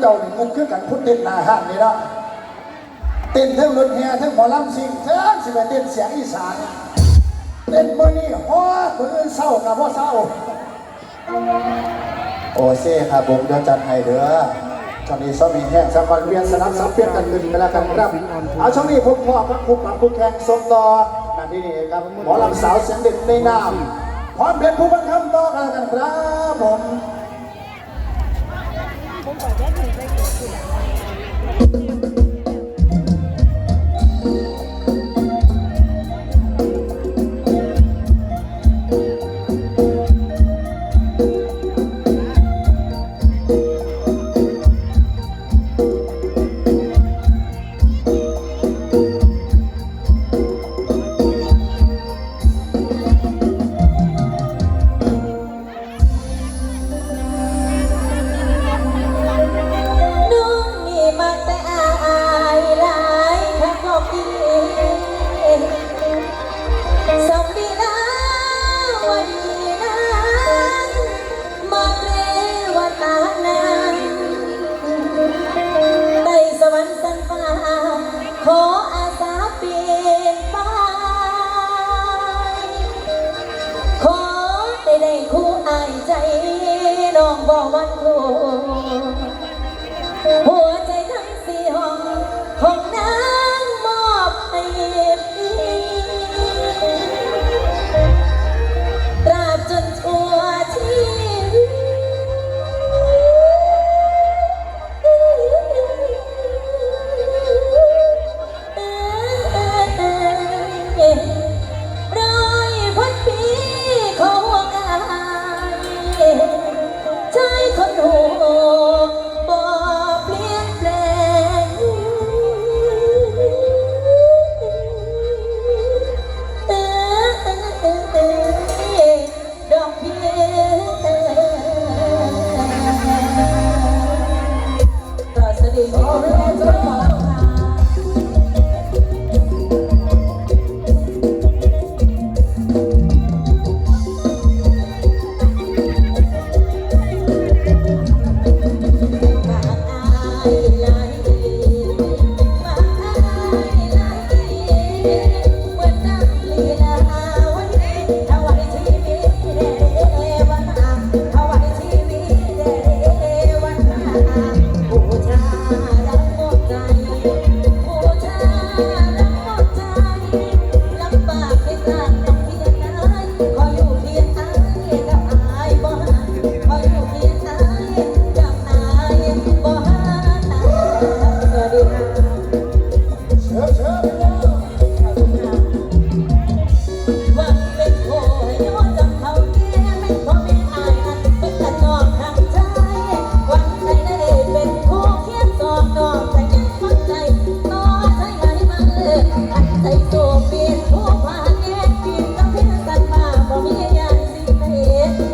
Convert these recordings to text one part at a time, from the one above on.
เจ้านี่มุกคือกันพุทธเต้นหน้าห้างนี่ละเต้นทั้งรถแห่ทั้งหมอลำซิ่งทั้งสิบเต้นเสียงอีสานเต้นบนนี้ฮอคนอื่นเศร้ากับพ่อเศร้า โอเซ่ครับผมเดี๋จัดให้เด้อช่องนี้ซ้อมีแห้งจะก่อนเวียนสนับซับเปลี่ยนกันขึ้นกัแล้วกันครับเอาช่องนี้พบพ่อพระคุปปะคุแข่งสมต่อนาที่นี่ครับหมอลำสาวเสียงเด็ดในน้ำพร้อมเพยรผู้บังคับต่อกันครับผม 宝贝，你为什么睡着？好哎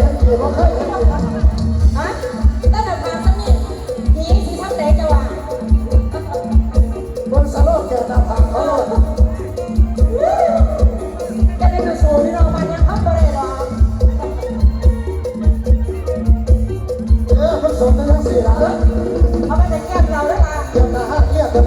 ห็นเกิดว่าเคยเห็นอยู่ฮะแต่จังหนะว่นสโลแก่ตาากเขจะได้มาโชว์พี่น้องมันยังทำบ่ได้หรอกเออผสมกันเสี่นะเอาไม่แก้แล้เราหรียกกั